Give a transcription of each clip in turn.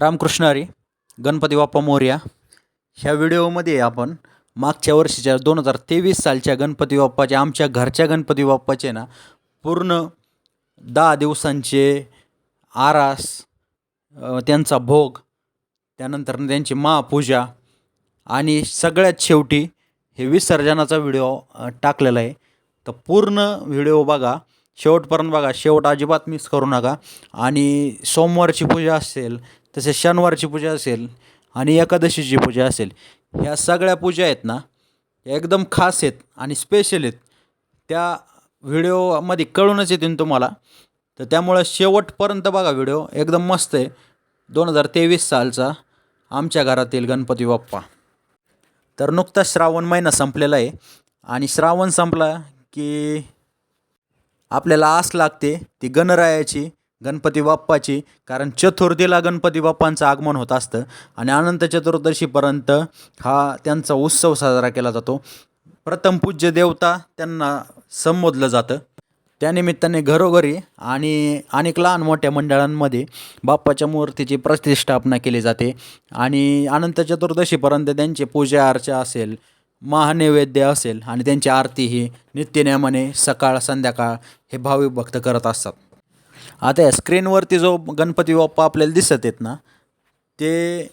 रामकृष्ण हरी गणपती बाप्पा मोर्या. ह्या व्हिडिओमध्ये आपण मागच्या वर्षीच्या दोन हजार तेवीस सालच्या गणपती बाप्पाचे आमच्या घरच्या गणपती बाप्पाचे ना पूर्ण दहा दिवसांचे आरास त्यांचा भोग त्यानंतर त्यांची महापूजा आणि सगळ्यात शेवटी हे विसर्जनाचा व्हिडिओ टाकलेला आहे. तर पूर्ण व्हिडिओ बघा. शेवटपर्यंत बघा. शेवट अजिबात मिस करू नका. आणि सोमवारची पूजा असेल तसेच शनिवारची पूजा असेल आणि एकादशीची पूजा असेल ह्या सगळ्या पूजा आहेत ना एकदम खास आहेत आणि स्पेशल आहेत. त्या व्हिडिओमध्ये कळूनच येतील तुम्हाला. तर त्यामुळं शेवटपर्यंत बघा व्हिडिओ एकदम मस्त आहे. दोन हजार तेवीस सालचा आमच्या घरातील गणपती बाप्पा. तर नुकताच श्रावण महिना संपलेला आहे. आणि श्रावण संपला की आपल्याला आस लागते ती गणरायाची. गणपती बाप्पाची कारण चतुर्थीला गणपती बाप्पांचं आगमन होत असतं आणि अनंत चतुर्दशीपर्यंत हा त्यांचा उत्सव साजरा केला जातो. प्रथम पूज्य देवता त्यांना संबोधलं जातं. त्यानिमित्ताने घरोघरी आणि अनेक लहान मोठ्या मंडळांमध्ये बाप्पाच्या मूर्तीची प्रतिष्ठापना केली जाते आणि अनंत चतुर्दशीपर्यंत त्यांची पूजा अर्चा असेल महानैवेद्य असेल आणि त्यांची आरती ही नित्यनेमाने सकाळ संध्याकाळ हे भाविक भक्त करत असतात. आता या स्क्रीनवरती जो गणपती बाप्पा आपल्याला दिसत आहेत ना ते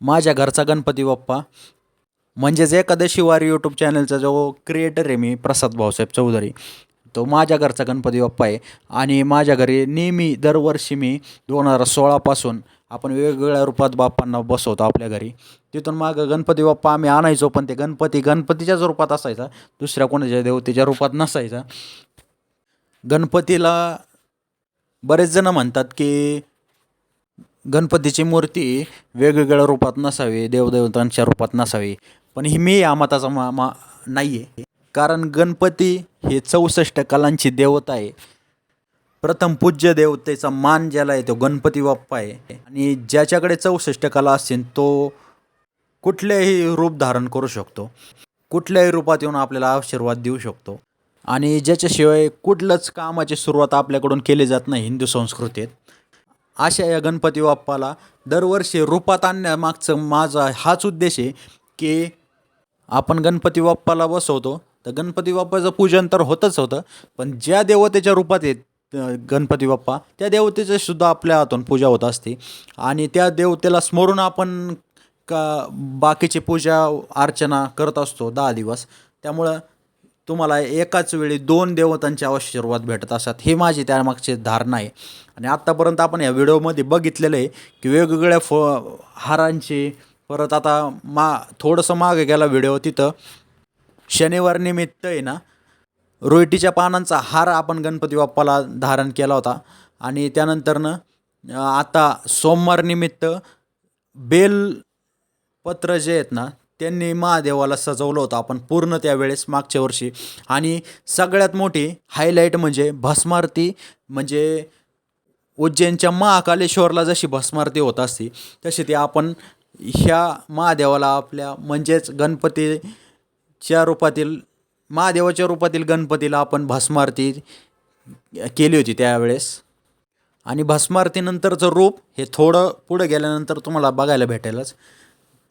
माझ्या घरचा गणपती बाप्पा. म्हणजेच एकादशी वारी यूट्यूब चॅनलचा जो क्रिएटर आहे मी प्रसाद भाऊसाहेब चौधरी तो माझ्या घरचा गणपती बाप्पा आहे. आणि माझ्या घरी नेहमी दरवर्षी मी दोन हजार सोळापासून आपण वेगवेगळ्या रूपात बाप्पांना बसवतो आपल्या घरी. तिथून मागं गणपती बाप्पा आम्ही आणायचो पण ते गणपती गणपतीच्याच रूपात असायचा. दुसऱ्या कोणाच्या देवतेच्या रूपात नसायचा. गणपतीला बरेच जण म्हणतात की गणपतीची मूर्ती वेगवेगळ्या रूपात नसावी देवदेवतांच्या रूपात नसावी पण ही मी या मताचा मा मा नाही आहे कारण गणपती हे चौसष्ट कलांची देवता आहे. प्रथम पूज्य देवतेचा मान ज्याला आहे तो गणपती बाप्पा आहे. आणि ज्याच्याकडे चौसष्ट कला असतील तो कुठल्याही रूप धारण करू शकतो. कुठल्याही रूपात येऊन आपल्याला आशीर्वाद देऊ शकतो. आणि ज्याच्याशिवाय कुठलंच कामाची सुरुवात आपल्याकडून केली जात नाही हिंदू संस्कृतीत. अशा या गणपती बाप्पाला दरवर्षी रूपात आणण्यामागचं माझा हाच उद्देश आहे की आपण गणपती बाप्पाला बसवतो. तर गणपती बाप्पाचं पूजन तर होतच होतं पण ज्या देवतेच्या रूपात येत गणपती बाप्पा त्या देवतेचं सुद्धा आपल्या हातून पूजा होत असते. आणि त्या देवतेला स्मरून आपण का बाकीची पूजा अर्चना करत असतो दहा दिवस. त्यामुळं तुम्हाला एकाच वेळी दोन देवतांचे आशीर्वाद भेटत असतात. हे माझी त्यामागची धारणा आहे. आणि आत्तापर्यंत आपण या व्हिडिओमध्ये बघितलेलं आहे की वेगवेगळ्या फ हारांची परत आता मा थोडंसं मागे गेला व्हिडिओ तिथं. शनिवार निमित्त आहे ना रोहिटीच्या पानांचा हार आपण गणपती बाप्पाला धारण केला होता. आणि त्यानंतरनं आता सोमवार निमित्त बेलपत्र जे आहेत ना त्यांनी महादेवाला सजवलं होतं आपण पूर्ण त्यावेळेस मागच्या वर्षी. आणि सगळ्यात मोठी हायलाईट म्हणजे भस्मारती म्हणजे उज्जैनच्या महाकालेश्वरला जशी भस्मारती होत असती तशी ती आपण ह्या महादेवाला आपल्या म्हणजेच गणपतीच्या रूपातील महादेवाच्या रूपातील गणपतीला आपण भस्मारती केली होती त्यावेळेस आणि भस्मारतीनंतरचं रूप हे थोडं पुढं गेल्यानंतर तुम्हाला बघायला भेटेलच.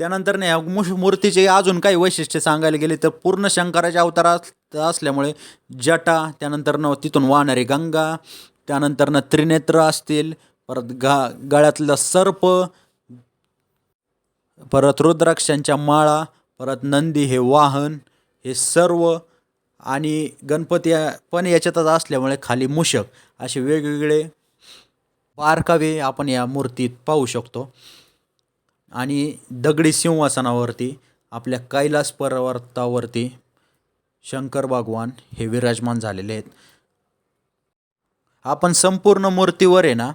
त्यानंतर नाही या मुश मूर्तीचे अजून काही वैशिष्ट्य सांगायला गेले तर पूर्ण शंकराच्या अवतारात असल्यामुळे जटा त्यानंतरनं तिथून वाहणारी गंगा त्यानंतरनं त्रिनेत्र असतील परत गा गळ्यातलं सर्प परत रुद्राक्षांच्या माळा परत नंदी हे वाहन हे सर्व आणि गणपती पण याच्यातच असल्यामुळे खाली मूषक असे वेगवेगळे बारकावे आपण या मूर्तीत पाहू शकतो. आणि दगडी सिंहासनावरती आपल्या कैलास पर्वतावरती शंकर भगवान हे विराजमान झालेले आहेत. आपण संपूर्ण मूर्तीवर आहे ना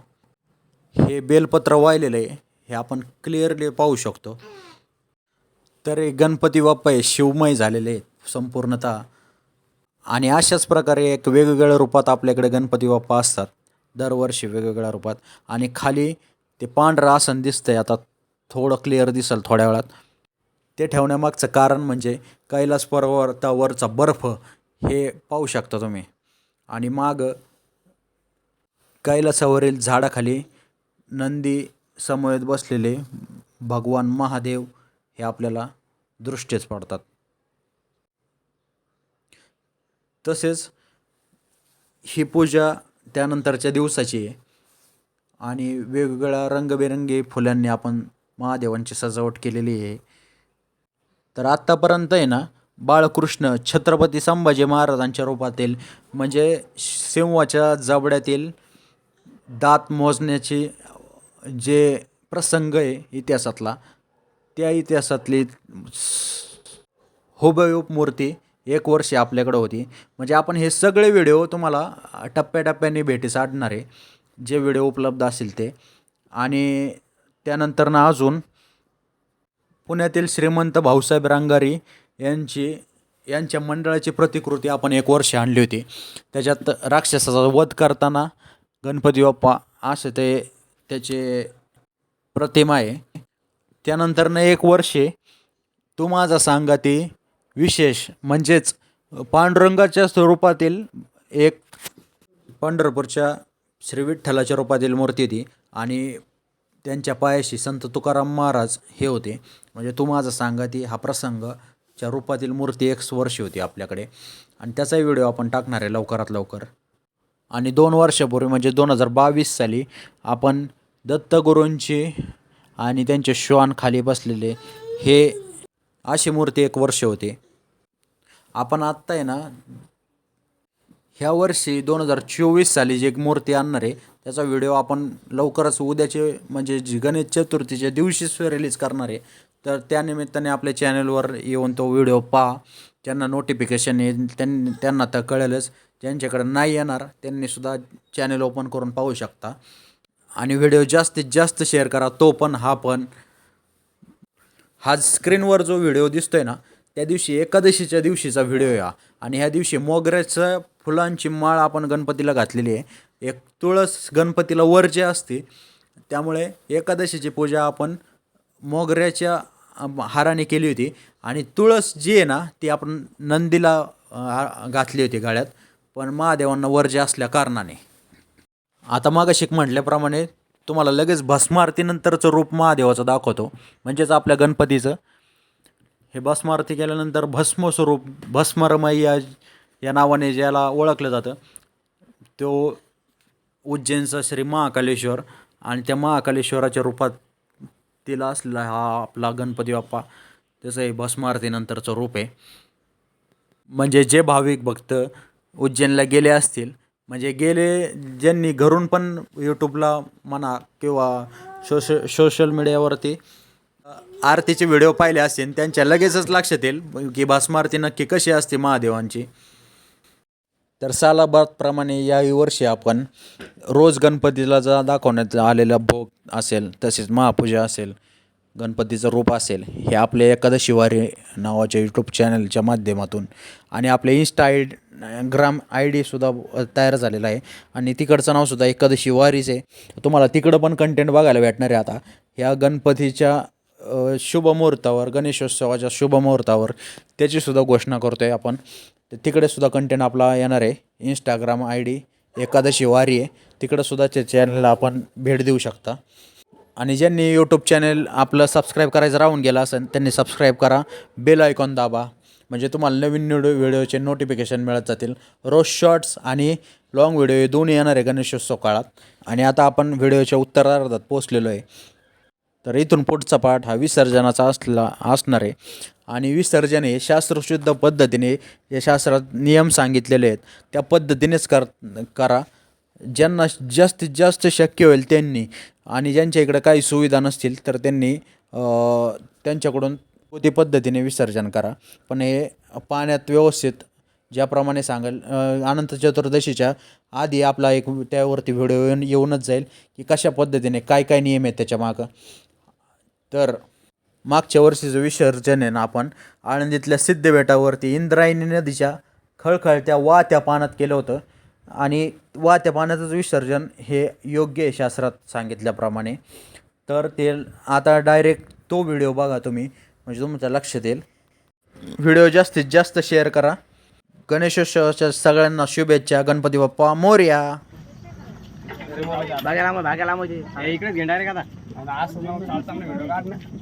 हे बेलपत्र वाहिलेलं आहे हे आपण क्लिअरली पाहू शकतो. तर हे गणपती बाप्पा हे शिवमय झालेले आहेत संपूर्णतः. आणि अशाच प्रकारे एक वेगवेगळ्या रूपात आपल्याकडे गणपती बाप्पा असतात. दरवर्षी वेगवेगळ्या रूपात. आणि खाली ते पांढरं आसन दिसतंय आता. थोडं क्लिअर दिसेल थोड्या वेळात. ते ठेवण्यामागचं कारण म्हणजे कैलास पर्वतावरचा बर्फ हे पाहू शकता तुम्ही. आणि माग कैलासावरील झाडाखाली नंदी समवेत बसलेले भगवान महादेव हे आपल्याला दृष्टीस पडतात. तसेच ही पूजा त्यानंतरच्या दिवसाची आहे. आणि वेगवेगळ्या रंगबेरंगी फुलांनी आपण महादेवांची सजावट केलेली आहे. तर आत्तापर्यंत आहे ना बाळकृष्ण छत्रपती संभाजी महाराजांच्या रूपातील म्हणजे सिंहाच्या जबड्यातील दात मोजण्याची जे प्रसंग आहे इतिहासातला त्या इतिहासातली हुबेहूब मूर्ती एक वर्ष आपल्याकडं होती. म्हणजे आपण हे सगळे व्हिडिओ तुम्हाला टप्प्याटप्प्याने भेटीस आणणार आहे. जे व्हिडिओ उपलब्ध असेल ते. आणि त्यानंतर ना अजून पुण्यातील श्रीमंत भाऊसाहेब रांगारी यांची यांच्या मंडळाची प्रतिकृती आपण एक वर्ष आणली होती. त्याच्यात राक्षसाचा वध करताना गणपती बाप्पा असे ते त्याचे प्रतिमा आहे. त्यानंतरनं एक वर्षे तू माझा सांगाती विशेष म्हणजेच पांडुरंगाच्या स्वरूपातील एक पंढरपूरच्या श्री विठ्ठलाच्या रूपातील मूर्ती होती आणि त्यांच्या पायाशी संत तुकाराम महाराज हे होते. म्हणजे तू माझा सांगाती हा प्रसंगच्या रूपातील मूर्ती एक वर्षी होती आपल्याकडे. आणि त्याचाही व्हिडिओ आपण टाकणार आहे लवकरात लवकर. आणि दोन वर्षापूर्वी म्हणजे दोन हजार बावीस साली आपण दत्तगुरूंची आणि त्यांचे श्वान खाली बसलेले हे अशी मूर्ती एक वर्ष होते. आपण आत्ता आहे ना ह्या वर्षी दोन हजार चोवीस साली जी एक मूर्ती आणणार आहे त्याचा व्हिडिओ आपण लवकरच उद्याचे म्हणजे जी गणेश चतुर्थीच्या दिवशीच रिलीज करणार आहे. तर त्यानिमित्ताने आपल्या चॅनलवर येऊन तो व्हिडिओ पहा. ज्यांना नोटिफिकेशन येईल त्यांनी त्यांना तर कळेलच. ज्यांच्याकडे नाही येणार त्यांनीसुद्धा चॅनल ओपन करून पाहू शकता. आणि व्हिडिओ जास्तीत जास्त शेअर करा तो पण हा पण. हा स्क्रीनवर जो व्हिडिओ दिसतोय ना त्या दिवशी एकादशीच्या दिवशीचा व्हिडिओ या. आणि ह्या दिवशी मोगऱ्याचं फुलांची माळ आपण गणपतीला घातलेली आहे. एक तुळस गणपतीला वर जे असते त्यामुळे एकादशीची पूजा आपण मोगऱ्याच्या हाराने केली होती आणि तुळस जी आहे ना ती आपण नंदीला घातली होती गाळ्यात. पण महादेवांना वर्ज्य असल्या कारणाने. आता मागाशिक म्हटल्याप्रमाणे तुम्हाला लगेच भस्मारतीनंतरचं रूप महादेवाचं दाखवतो. म्हणजेच आपल्या गणपतीचं. हे भस्मारती केल्यानंतर भस्म स्वरूप भस्मरमयी या नावाने ज्याला ओळखलं जातं तो उज्जैनचा श्री महाकालेश्वर आणि त्या महाकालेश्वराच्या रूपात तिला असलेला हा आपला गणपती बाप्पा त्याचं हे भस्मारतीनंतरचं रूप आहे. म्हणजे जे भाविक भक्त उज्जैनला गेले असतील म्हणजे गेले ज्यांनी घरून पण यूट्यूबला म्हणा किंवा सोश सोशल मीडियावरती आरतीचे व्हिडिओ पाहिले असतील त्यांच्या लगेचच लक्षात येईल की भस्मारती नक्की कशी असते महादेवांची. तर सालाबादप्रमाणे याही वर्षी आपण रोज गणपतीला जा दाखवण्यात आलेला भोग असेल तसेच महापूजा असेल गणपतीचं रूप असेल हे आपले एकादशी वारी नावाच्या यूट्यूब चॅनलच्या माध्यमातून आणि आपले इन्स्टा आय ग्राम आय डीसुद्धा तयार झालेला आहे. आणि तिकडचं नावसुद्धा एकादशी वारीच आहे. तुम्हाला तिकडं पण कंटेंट बघायला भेटणार आहे आता. ह्या गणपतीच्या शुभ शुभमुहूर्तावर गणेशोत्सवाच्या शुभमुहूर्तावर त्याचीसुद्धा घोषणा करतो आहे आपण. तर तिकडेसुद्धा कंटेंट आपला येणार आहे. इंस्टाग्राम आय डी एकादशी वारी आहे. तिकडंसुद्धा त्या चॅनलला आपण भेट देऊ शकता. आणि ज्यांनी यूट्यूब चॅनल आपलं सबस्क्राईब करायचं राहून गेलं असेल त्यांनी सबस्क्राईब करा. बेल आयकॉन दाबा. म्हणजे तुम्हाला नवीन व्हिडिओ व्हिडिओचे नोटिफिकेशन मिळत जातील. रोज शॉर्ट्स आणि लॉंग व्हिडिओ हे दोन्ही येणार आहे गणेशोत्सव काळात. आणि आता आपण व्हिडिओच्या उत्तरार्धात पोचलेलो आहे. तर इथून पुढचा पाठ हा विसर्जनाचा असला असणार आहे. आणि विसर्जन हे शास्त्रशुद्ध पद्धतीने जे शास्त्रात नियम सांगितलेले आहेत. त्या पद्धतीनेच कर करा. ज्यांना जास्तीत जास्त शक्य होईल त्यांनी आणि ज्यांच्या इकडं काही सुविधा नसतील तर त्यांनी त्यांच्याकडून ती पद्धतीने विसर्जन करा. पण हे पाण्यात व्यवस्थित ज्याप्रमाणे सांगेल अनंत चतुर्दशीच्या आधी आपला एक त्यावरती व्हिडिओ येऊन येऊनच जाईल की कशा पद्धतीने काय काय नियम आहेत त्याच्या मागं. तर मागच्या वर्षीचं विसर्जन आहे ना आपण आळंदीतल्या सिद्धबेटावरती इंद्रायणी नदीच्या खळखळत्या वा त्या पाण्यात केलं होतं. आणि वा त्या पाण्याचंच विसर्जन हे योग्य आहे शास्त्रात सांगितल्याप्रमाणे. तर ते आता डायरेक्ट तो व्हिडिओ बघा तुम्ही म्हणजे तुमच्या लक्षात येईल व्हिडिओ जास्तीत जास्त शेअर करा. गणेशोत्सवाच्या सगळ्यांना शुभेच्छा. गणपती बाप्पा मोर्या. मग म्हणजे इकडेच घेणार आहे का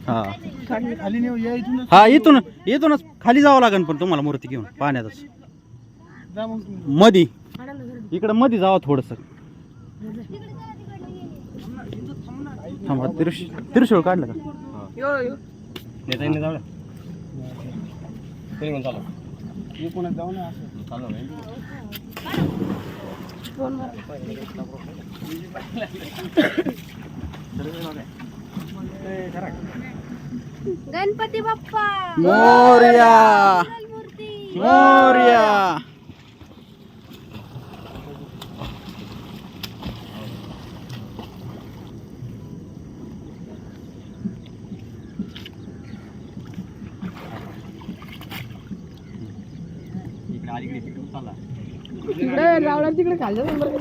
हा. खाली नेऊ या इथून हा इथून इथूनच खाली जावं लागेल पण तुम्हाला मूर्ती घेऊन पाण्यातच. जा मग तुम्ही. मधी. इकडं मधी जावं थोडस. थांबा त्रिश त्रिशूळ काढलं का? इकडूनच जाऊ ना असं. गणपती बाप्पा! मोर्या! मूर्ती मोर्या!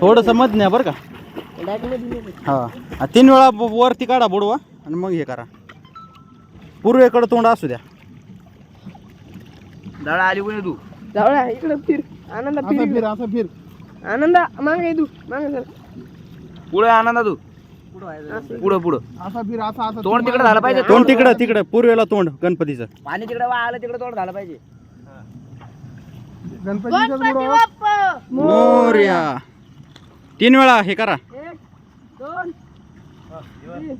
थोडस मध न्या बरं का. हा. हा, तीन वेळा वरती काढा बुडवा आणि मग हे करा. पूर्वेकडं तोंड असू द्या. दळा आली कोणी तू? जाऊया इकडं फिर. आनंद फिर असं फिर. आनंद मागे तू मागे सर पुढे आनंदा तू. पुढं पुढं असं फिर असं असं तोंड तिकडे झालं पाहिजे तोंड तिकडं तिकडं. पूर्वेला तोंड गणपतीचं. पाणी तिकडे वाहलं तिकडे तोंड झालं पाहिजे. गणपतीचं गणपती मोर्या. तीन वेळा हे करा. तीन.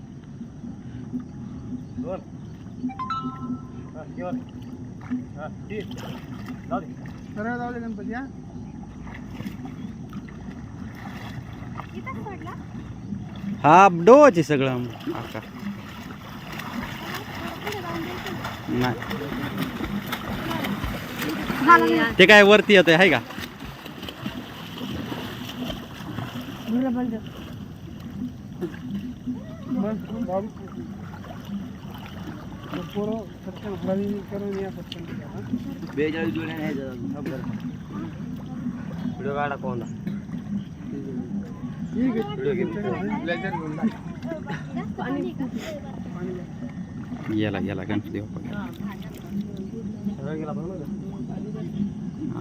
सरळ जाऊ दे गणपती हा हा डोवाचे सगळं आका नाही. ते काय वरती येत आहे का? बेचाळीस न्यायच्या अजून. व्हिडिओ काढा कोणता ठीक आहे ब्लेझर घेऊन जा. जास्त पाणी का? पाणी द्या. याला याला गणपती बाप्पा गेला.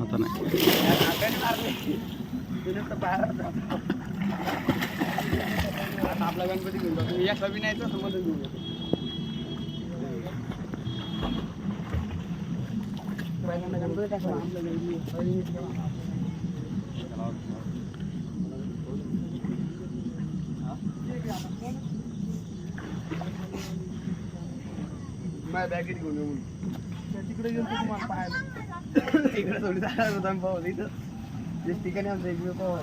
आता नाही आपला गणपती घेऊन तुम्ही या सभी नाही तर समजून घेऊन तिकडे जाऊन तुम्हाला पाहायला तिकडे थोडी जाणार होता पाहू तिथं. ठिकाणी आमचं एक पाहू